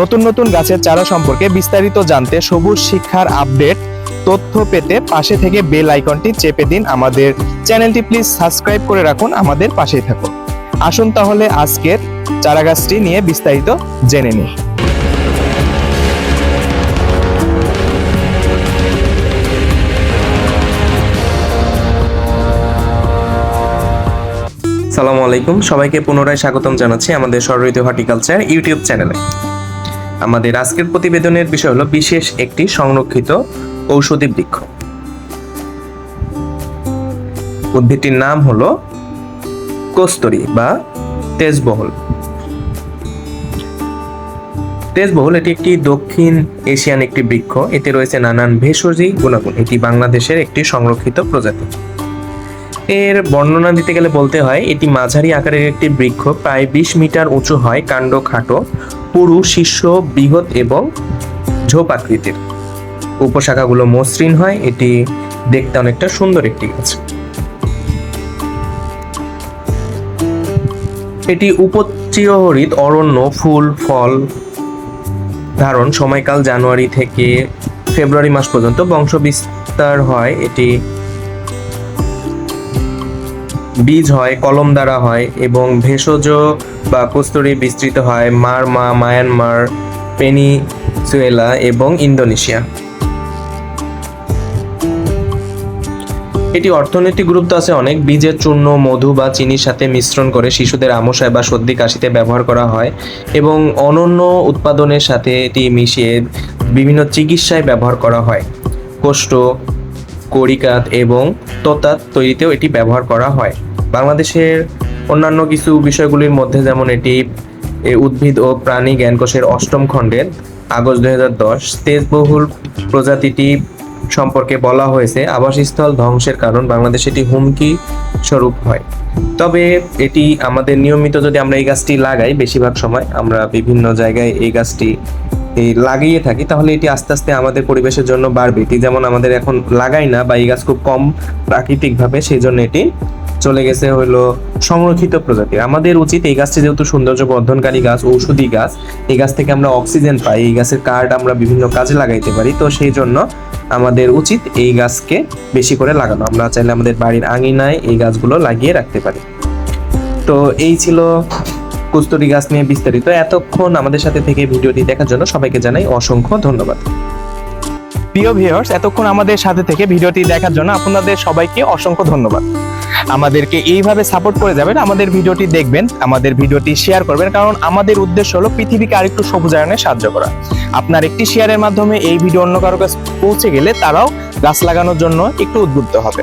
নতুন নতুন গাছের চারা সম্পর্কে বিস্তারিত জানতে সবুজ শিক্ষার আপডেট, তথ্য পেতে পাশে থেকে বেল আইকনটি চেপে দিন আমাদের চ্যানেলটি। প্লিজ সাবস্ক্রাইব করে রাখুন আমাদের পাশেই থাকুন। আসুন তাহলে আজকের চারাগাছটি নিয়ে বিস্তারিত জেনে নিই। সালামু আলাইকুম, সবাইকে পুনরায় স্বাগতম জানাচ্ছি আমাদের সরঋতু হর্টিকালচার ইউটিউব চ্যানেলে। আমাদের আজকের প্রতিবেদনের বিষয় হলো বিশেষ একটি সংরক্ষিত ঔষধি বৃক্ষ। উদ্ভিদটির নাম হলো কস্তুরী বা তেজবহল। তেজবহল এটি একটি দক্ষিণ এশিয়ান একটি বৃক্ষ। এতে রয়েছে নানান ভেষজী গুণাগুণ। এটি বাংলাদেশের একটি সংরক্ষিত প্রজাতি। এর বর্ণনা দিতে গেলে বলতে হয়, এটি মাঝারি আকারের একটি বৃক্ষ, প্রায় বিশ মিটার উঁচু হয়, কাণ্ড খাটো। পুরু শীর্ষ বৃহৎ এবং ঝোপ আকৃতির। উপশাখাগুলো মসৃণ হয়, এটি দেখতে অনেকটা সুন্দর একটি গাছ। এটি উপচিরহরিত অরণ্য, ফুল, ফল ধারণ। সময়কাল জানুয়ারি থেকে ফেব্রুয়ারি মাস পর্যন্ত বংশবিস্তার হয়। এটি বীজ হয়, কলম দ্বারা হয় এবং ভেষজ বা কস্তুরি বিস্তৃত হয়, মারমা, মায়ানমার, পেনিসুয়েলা এবং ইন্দোনেশিয়া। এটি অর্থনৈতিক গুরুত্ব আছে অনেক। বীজের চূর্ণ, মধু বা চিনির সাথে মিশ্রণ করে শিশুদের আমশায় বা সর্দি কাশিতে ব্যবহার করা হয় এবং অনন্য উৎপাদনের সাথে এটি মিশিয়ে বিভিন্ন চিকিৎসায় ব্যবহার করা হয়। কোষ্ঠ কড়িকাত এবং তোতাত তৈরিতেও এটি ব্যবহার করা হয়। বাংলাদেশের অন্যান্য কিছু বিষয়গুলির মধ্যে যেমন এটি উদ্ভিদ ও প্রাণী জ্ঞানকোষের অষ্টম খণ্ডের আগস্ট দুই হাজার দশ তেজবহুল প্রজাতিটি সম্পর্কে বলা হয়েছে। আবাসস্থল ধ্বংসের কারণ বাংলাদেশে এটি হুমকি স্বরূপ হয়। তবে এটি আমাদের নিয়মিত যদি আমরা এই গাছটি লাগাই, বেশিরভাগ সময় আমরা বিভিন্ন জায়গায় এই গাছটি এই লাগিয়ে থাকি, তাহলে এটি আস্তে আস্তে আমাদের পরিবেশের জন্য বাড়বে। এটি যেমন আমাদের এখন লাগাই না, বা এই গাছ খুব কম প্রাকৃতিকভাবে সেই জন্য এটি চলে গেছে হলো সংরক্ষিত প্রজাতি। আমাদের উচিত এই গাছটি যেহেতু সৌন্দর্য বর্ধনকারী গাছ, ঔষধি গাছ, এই গাছ থেকে আমরা অক্সিজেন পাই, এই গাছের কার্ড আমরা বিভিন্ন কাজে লাগাইতে পারি, তো সেই জন্য আমাদের উচিত এই গাছকে বেশি করে লাগানো। আমরা চাইলে আমাদের বাড়ির আঙিনায় এই গাছগুলো লাগিয়ে রাখতে পারি। তো এই ছিল কস্তুরি গাছ নিয়ে বিস্তারিত এতক্ষণ আমাদের সাথে থেকে ভিডিওটি দেখার জন্য সবাইকে জানাই অসংখ্য ধন্যবাদ। প্রিয় ভিউয়ার্স এতক্ষণ আমাদের সাথে থেকে ভিডিওটি দেখার জন্য আপনাদের সবাইকে অসংখ্য ধন্যবাদ। আমাদেরকে এইভাবে সাপোর্ট করে যাবেন, আমাদের ভিডিওটি দেখবেন, আমাদের ভিডিওটি শেয়ার করবেন, কারণ আমাদের উদ্দেশ্য হলো পৃথিবীকে আরেকটু সবুজায়নে সাহায্য করা। আপনার একটি শেয়ারের মাধ্যমে এই ভিডিও অন্য কারও কাছে পৌঁছে গেলে তারাও গাছ লাগানোর জন্য একটু উদ্বুদ্ধ হবে।